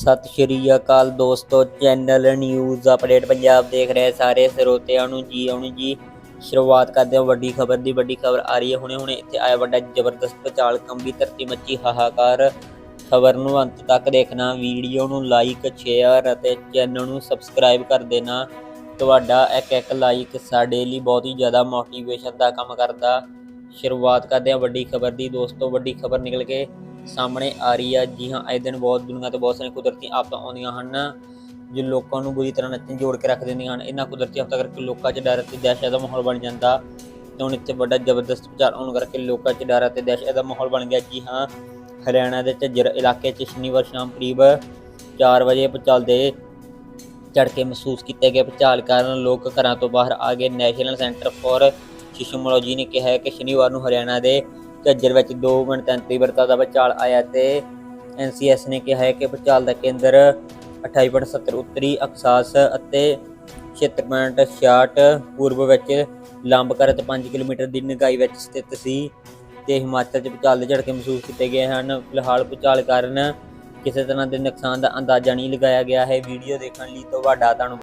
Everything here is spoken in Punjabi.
ਸਤਿ ਸ਼੍ਰੀ ਅਕਾਲ ਦੋਸਤੋ ਚੈਨਲ ਨਿਊਜ਼ ਅਪਡੇਟ ਪੰਜਾਬ ਦੇਖ ਰਹੇ ਸਾਰੇ ਸਰੋਤਿਆਂ ਨੂੰ ਜੀ ਆਉਣ ਜੀ ਸ਼ੁਰੂਆਤ ਕਰਦੇ ਹਾਂ ਵੱਡੀ ਖਬਰ ਦੀ, ਵੱਡੀ ਖਬਰ ਆ ਰਹੀ ਹੈ ਹੁਣੇ ਹੁਣੇ, ਇੱਥੇ ਆਇਆ ਵੱਡਾ ਜ਼ਬਰਦਸਤ ਪਚਾਲ ਕੰਬੀ ਧਰਤੀ ਮੱਚੀ ਹਾਹਾਕਾਰ। ਖਬਰ ਨੂੰ ਅੰਤ ਤੱਕ ਦੇਖਣਾ ਵੀਡੀਓ ਨੂੰ ਲਾਈਕ ਸ਼ੇਅਰ ਅਤੇ ਚੈਨਲ ਨੂੰ ਸਬਸਕ੍ਰਾਈਬ ਕਰ ਦੇਣਾ। ਤੁਹਾਡਾ ਇੱਕ ਇੱਕ ਲਾਈਕ ਸਾਡੇ ਲਈ ਬਹੁਤ ਹੀ ਜ਼ਿਆਦਾ ਮੋਟੀਵੇਸ਼ਨ ਦਾ ਕੰਮ ਕਰਦਾ। ਸ਼ੁਰੂਆਤ ਕਰਦੇ ਹਾਂ ਵੱਡੀ ਖਬਰ ਦੀ, ਦੋਸਤੋ ਵੱਡੀ ਖਬਰ ਨਿਕਲ ਕੇ ਸਾਹਮਣੇ ਆ ਰਹੀ ਆ, ਜੀ ਹਾਂ ਇਸ ਦਿਨ ਬਹੁਤ ਦੁਨੀਆ ਤੇ ਬਹੁਤ ਸਾਰੀਆਂ ਕੁਦਰਤੀ ਆਫਤਾਂ ਆਉਂਦੀਆਂ ਹਨ, ਜੋ ਲੋਕਾਂ ਨੂੰ ਬੁਰੀ ਤਰ੍ਹਾਂ ਨੱਚਣ ਜੋੜ ਕੇ ਰੱਖ ਦਿੰਦੀਆਂ ਹਨ। ਇਹਨਾਂ ਕੁਦਰਤੀ ਆਫਤਾਂ ਕਰਕੇ ਲੋਕਾਂ 'ਚ ਡਰ ਅਤੇ ਦਹਿਸ਼ਤ ਦਾ ਮਾਹੌਲ ਬਣ ਜਾਂਦਾ। ਤੇ ਹੁਣ ਇੱਥੇ ਵੱਡਾ ਜ਼ਬਰਦਸਤ ਵਿਚਾਰ ਆਉਣ ਕਰਕੇ ਲੋਕਾਂ 'ਚ ਡਰ ਅਤੇ ਦਹਿਸ਼ਤ ਦਾ ਮਾਹੌਲ ਬਣ ਗਿਆ, ਜੀ ਹਾਂ। ਹਰਿਆਣਾ ਦੇ ਝੱਜਰ ਇਲਾਕੇ 'ਚ ਸ਼ਨੀਵਾਰ ਸ਼ਾਮ ਕਰੀਬ 4 ਵਜੇ ਭੂਚਾਲ ਦੇ ਝਟਕੇ ਮਹਿਸੂਸ ਕੀਤੇ ਗਏ। ਭੂਚਾਲ ਕਾਰਨ ਲੋਕ ਘਰਾਂ ਤੋਂ ਬਾਹਰ ਆ ਗਏ। ਨੈਸ਼ਨਲ ਸੈਂਟਰ ਫਾਰ ਸਿਸ਼ਮੋਲੋਜੀ ਨੇ ਕਿਹਾ ਹੈ ਕਿ ਸ਼ਨੀਵਾਰ ਨੂੰ ਹਰਿਆਣਾ ਦੇ ਝੱਜਰ ਵਿੱਚ 2 ਮਿੰਟ 33 ਤੀਬਰਤਾ ਦਾ ਭੂਚਾਲ ਆਇਆ ਤੇ ਐਨਸੀਐਸ ਨੇ ਕਿਹਾ ਹੈ ਕਿ ਭੂਚਾਲ ਦਾ ਕੇਂਦਰ 28.70 ਉੱਤਰੀ ਅਕਸਾਸ ਅਤੇ 76.66 ਪੂਰਬ ਵਿੱਚ ਲੰਬਕਰ ਅਤੇ 5 ਕਿਲੋਮੀਟਰ ਦੀ ਨਿਗਾਈ ਵਿੱਚ ਸਥਿਤ ਸੀ ਤੇ ਹਿਮਾਚਲ 'ਚ ਭੂਚਾਲ ਦੇ ਝਟਕੇ ਮਹਿਸੂਸ ਕੀਤੇ ਗਏ ਹਨ। ਫਿਲਹਾਲ ਭੂਚਾਲ ਕਾਰਨ ਕਿਸੇ ਤਰ੍ਹਾਂ ਦੇ ਨੁਕਸਾਨ ਦਾ ਅੰਦਾਜ਼ਾ ਨਹੀਂ ਲਗਾਇਆ ਗਿਆ ਹੈ। ਵੀਡੀਓ ਦੇਖਣ ਲਈ ਤੁਹਾਡਾ ਧੰਨਵਾਦ।